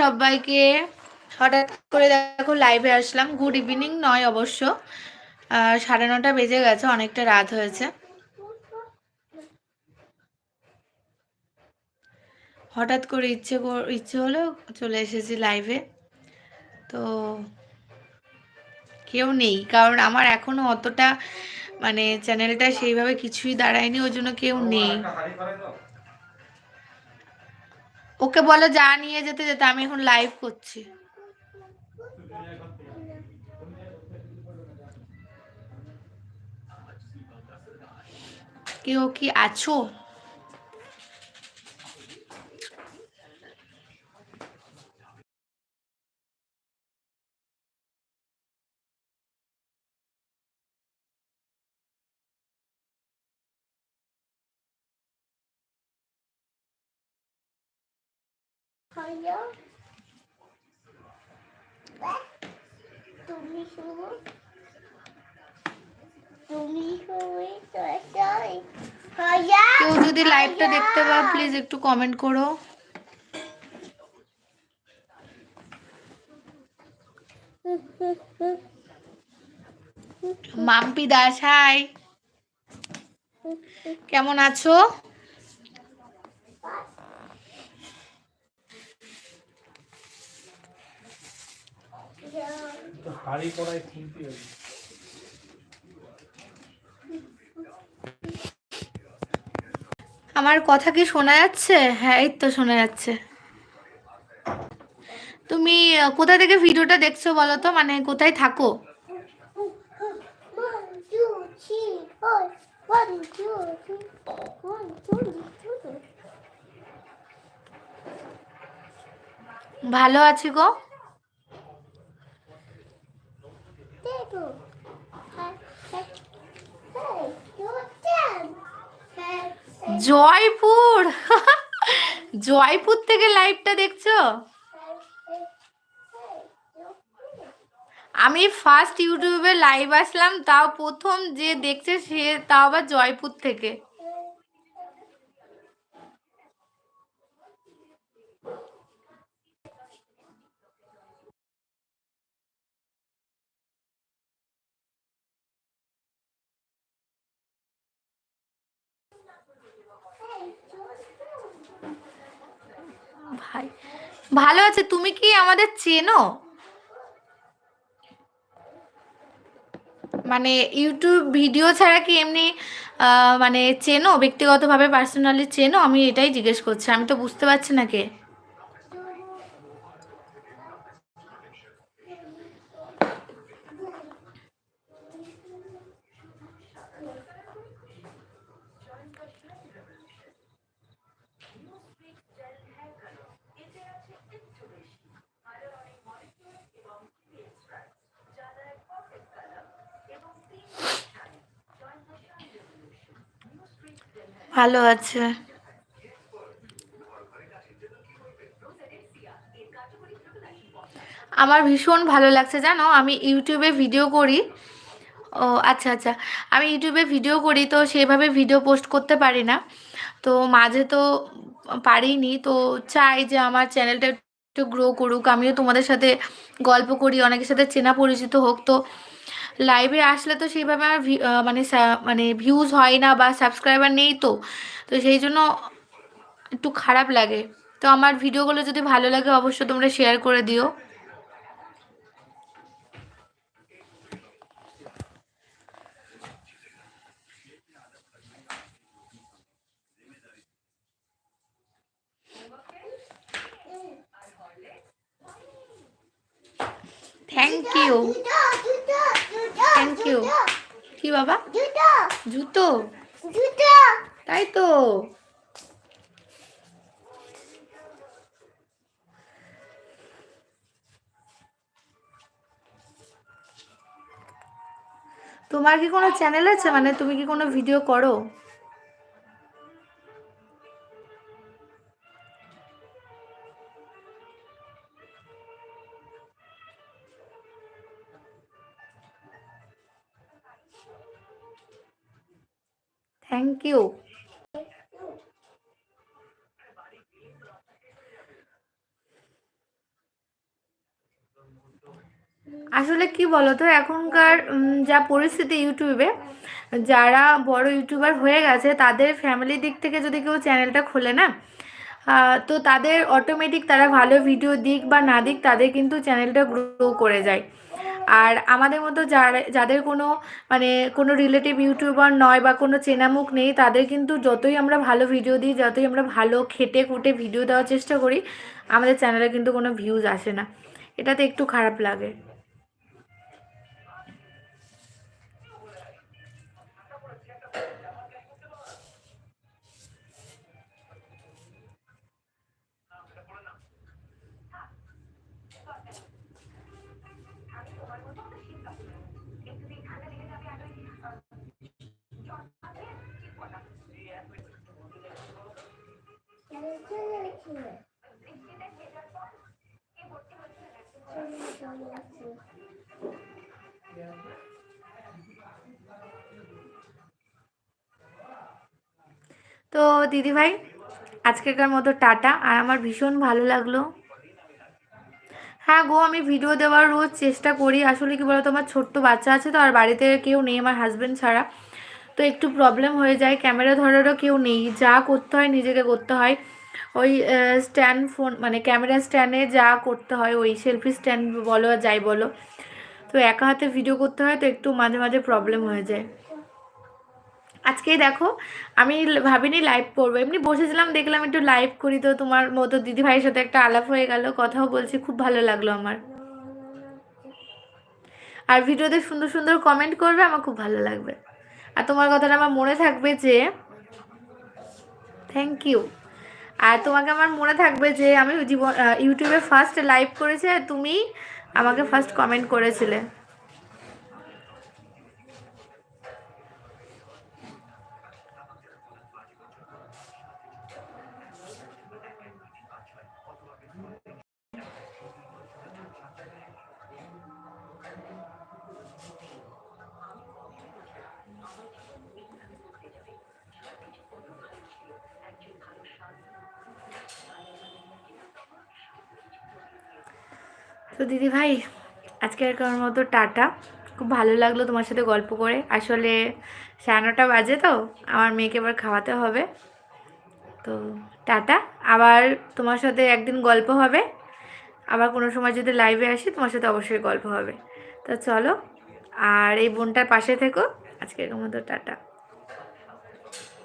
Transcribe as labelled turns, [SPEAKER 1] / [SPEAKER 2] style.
[SPEAKER 1] সবাইকে হঠাৎ করে দেখো লাইভে আসলাম। গুড ইভিনিং নয় অবশ্য। সাড়ে নটা বেজে গেছে, অনেকটা রাত হয়েছে। হঠাৎ করে ইচ্ছে ইচ্ছে হলো চলে এসেছি লাইভে তো কেউ নেই, কারণ আমার এখনও অতটা মানে চ্যানেলটা সেইভাবে কিছুই দাঁড়ায়নি, ওই জন্য কেউ নেই। ওকে বলো যা নিয়ে যেতে যেতে আমি এখন লাইভ করছি। কেউ কি আছো?
[SPEAKER 2] তুমি তুমি
[SPEAKER 1] কেউ যদি লাইভটা দেখতে পাও প্লিজ একটু কমেন্ট করো। মাম্পি দাস হাই কেমন আছো?
[SPEAKER 3] খুলতে
[SPEAKER 1] আমার কথা কি শোনা যাচ্ছে? হ্যাঁ এই তো শোনা যাচ্ছে। তুমি কোথা থেকে ভিডিওটা দেখছ বলো তো? মানে কোথায় থাকো? ভালো আছি গো জয়পুর জয়পুর থেকে লাইভটা দেখছ? আমি ফার্স্ট ইউটিউবে লাইভ আসলাম, তাও প্রথম যে দেখছে সে, তাও আবার জয়পুর থেকে। ভাই। ভালো আছে, তুমি কি আমাদের চেনো? মানে ইউটিউব ভিডিও ছাড়া কি এমনি মানে চেনো? ব্যক্তিগতভাবে পার্সোনালি চেনো? আমি এটাই জিজ্ঞেস করছি, আমি তো বুঝতে পারছি না কে। ভালো আছে। আমার ভীষণ ভালো লাগছে, জানো? আমি ইউটিউবে ভিডিও করি। ও আচ্ছা আচ্ছা। আমি ইউটিউবে ভিডিও করি, তো সেভাবে ভিডিও পোস্ট করতে পারি না। তো মাঝে তো পারিনি, তো চাই যে আমার চ্যানেলটা একটু গ্রো করুক। আমিও তোমাদের সাথে গল্প করি, অনেকের সাথে চেনা পরিচিত হোক। তো লাইভে আসলে তো সেইভাবে আমার মানে মানে ভিউজ হয় না বা সাবস্ক্রাইবার নেই তো। তো সেই জন্য একটু খারাপ লাগে। তো আমার ভিডিওগুলো যদি ভালো লাগে অবশ্যই তোমরা শেয়ার করে দিও। থ্যাংক ইউ থ্যাংক ইউ কি বাবা? জুতো। জুতো? তাই তো। তোমার কি কোনো চ্যানেল আছে? মানে তুমি কি কোনো ভিডিও করো? থ্যাংক ইউ আসলে কি বলতো, এখনকার যা পরিস্থিতি ইউটিউবে, যারা বড় ইউটিউবার হয়ে গেছে, তাদের ফ্যামিলি দিক থেকে যদি কেউ চ্যানেলটা খোলে না তো তাদের অটোমেটিক তারা ভালো ভিডিও দিক বা না দিক, তাদের কিন্তু চ্যানেলটা গ্রো করে যায়। আর আমাদের মতো যারা, যাদের কোনো মানে কোনো রিলেটিভ ইউটিউবার নয় বা কোনো চেনামুখ নেই, তাদের কিন্তু যতই আমরা ভালো ভিডিও দিই, যতই আমরা ভালো খেটে খুঁটে ভিডিও দেওয়ার চেষ্টা করি, আমাদের চ্যানেলে কিন্তু কোনো ভিউজ আসে না। এটাতে একটু খারাপ লাগে। তো দিদিভাই, আজকেকার মতো টাটা। আর আমার ভীষণ ভালো লাগল। হ্যাঁ গো, আমি ভিডিও দেওয়ার রোজ চেষ্টা করি। আসলে কি বলতো, আমার ছোট্ট বাচ্চা আছে তো, আর বাড়িতে কেউ নেই আমার হাজব্যান্ড ছাড়া। তো একটু প্রবলেম হয়ে যায়। ক্যামেরা ধরারও কেউ নেই। যা করতে হয় নিজেকে করতে হয়। ওই স্ট্যান্ড ফোন মানে ক্যামেরা স্ট্যান্ডে যা করতে হয়, ওই সেলফি স্ট্যান্ড বলো আর যাই বলো। তো একা হাতে ভিডিও করতে হয়, তো একটু মাঝে মাঝে প্রবলেম হয়ে যায়। আজকেই দেখো, আমি ভাবিনি লাইভ করব। এমনি বসেছিলাম, দেখলাম একটু লাইভ করি। তো তোমার মতো দিদি ভাইয়ের সাথে একটা আলাপ হয়ে গেল, কথাও বলছি, খুব ভালো লাগল আমার। আর ভিডিওতে সুন্দর সুন্দর কমেন্ট করবে, আমার খুব ভালো লাগবে। আর তোমার কথাটা আমার মনে থাকবে যে থ্যাংক ইউ আর তোমাকে আমার মনে থাকবে যে, আমি জীবন ইউটিউবে ফার্স্ট লাইভ করেছি আর তুমি আমাকে ফার্স্ট কমেন্ট করেছিলে। তো দিদি ভাই, আজকের কারোর মতো টাটা। খুব ভালো লাগল তোমার সাথে গল্প করে। আসলে সাড়ে নটা বাজে তো, আমার মেয়েকে এবার খাওয়াতে হবে। তো টাটা। আবার তোমার সাথে একদিন গল্প হবে। আবার কোনো সময় যদি লাইভে আসি, তোমার সাথে অবশ্যই গল্প হবে। তো চলো, আর এই বোনটার পাশে থেকো। আজকের মতো টাটা।